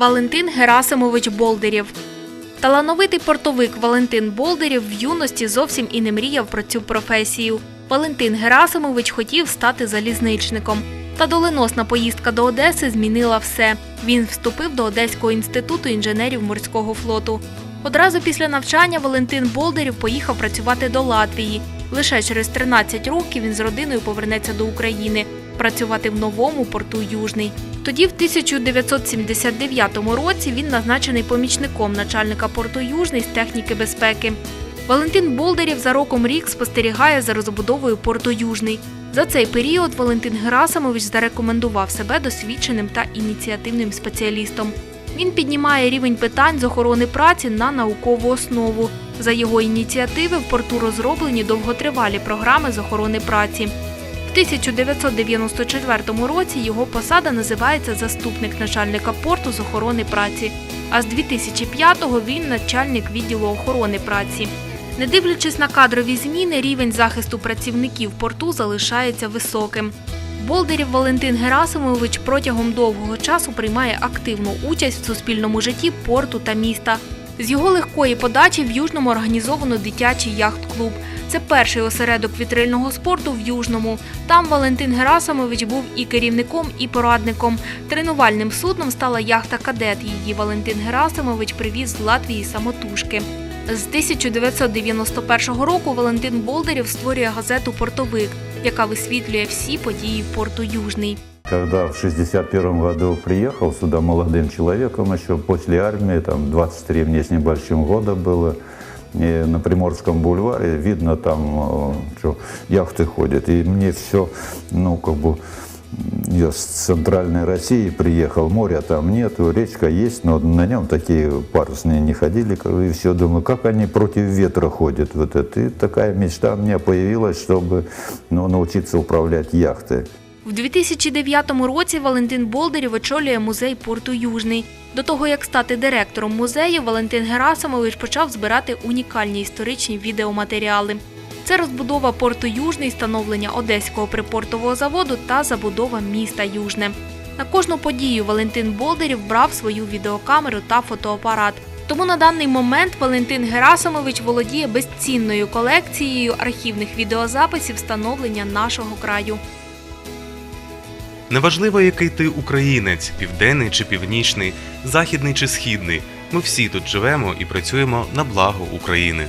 Валентин Герасимович Болдирєв. Талановитий портовик Валентин Болдирєв в юності зовсім і не мріяв про цю професію. Валентин Герасимович хотів стати залізничником. Та доленосна поїздка до Одеси змінила все. Він вступив до Одеського інституту інженерів морського флоту. Одразу після навчання Валентин Болдирєв поїхав працювати до Латвії. Лише через 13 років він з родиною повернеться до України працювати в новому порту Южний. Тоді, в 1979 році, він назначений помічником начальника порту Южний з техніки безпеки. Валентин Болдерів за роком рік спостерігає за розбудовою порту Южний. За цей період Валентин Герасимович зарекомендував себе досвідченим та ініціативним спеціалістом. Він піднімає рівень питань з охорони праці на наукову основу. За його ініціативи в порту розроблені довготривалі програми з охорони праці. В 1994 році його посада називається заступник начальника порту з охорони праці. А з 2005-го він начальник відділу охорони праці. Не дивлячись на кадрові зміни, рівень захисту працівників порту залишається високим. Болдерів Валентин Герасимович протягом довгого часу приймає активну участь в суспільному житті порту та міста. З його легкої подачі в Южному організовано дитячий яхт-клуб. Це перший осередок вітрильного спорту в Южному. Там Валентин Герасимович був і керівником, і порадником. Тренувальним судном стала яхта Кадет. Її Валентин Герасимович привіз з Латвії самотужки. З 1991 року Валентин Болдерів створює газету Портовик, яка висвітлює всі події порту Южний. Когда в 61 году приехал сюда молодым человеком еще после армии, там 23 мне с небольшим года было, на Приморском бульваре видно там, э, что яхты ходят. И мне все, ну, как бы, я с центральной России приехал, моря там нету, речка есть, но на нем такие парусные не ходили, как- и все, думаю, как они против ветра ходят, вот это. И такая мечта у меня появилась, чтобы ну, научиться управлять яхтой. В 2009 році Валентин Болдерів очолює музей порту Южний. До того як стати директором музею, Валентин Герасимович почав збирати унікальні історичні відеоматеріали. Це розбудова порту Южний, встановлення Одеського припортового заводу та забудова міста Южне. На кожну подію Валентин Болдерів брав свою відеокамеру та фотоапарат. Тому на даний момент Валентин Герасимович володіє безцінною колекцією архівних відеозаписів встановлення нашого краю. Неважливо, який ти українець, південний чи північний, західний чи східний. Ми всі тут живемо і працюємо на благо України.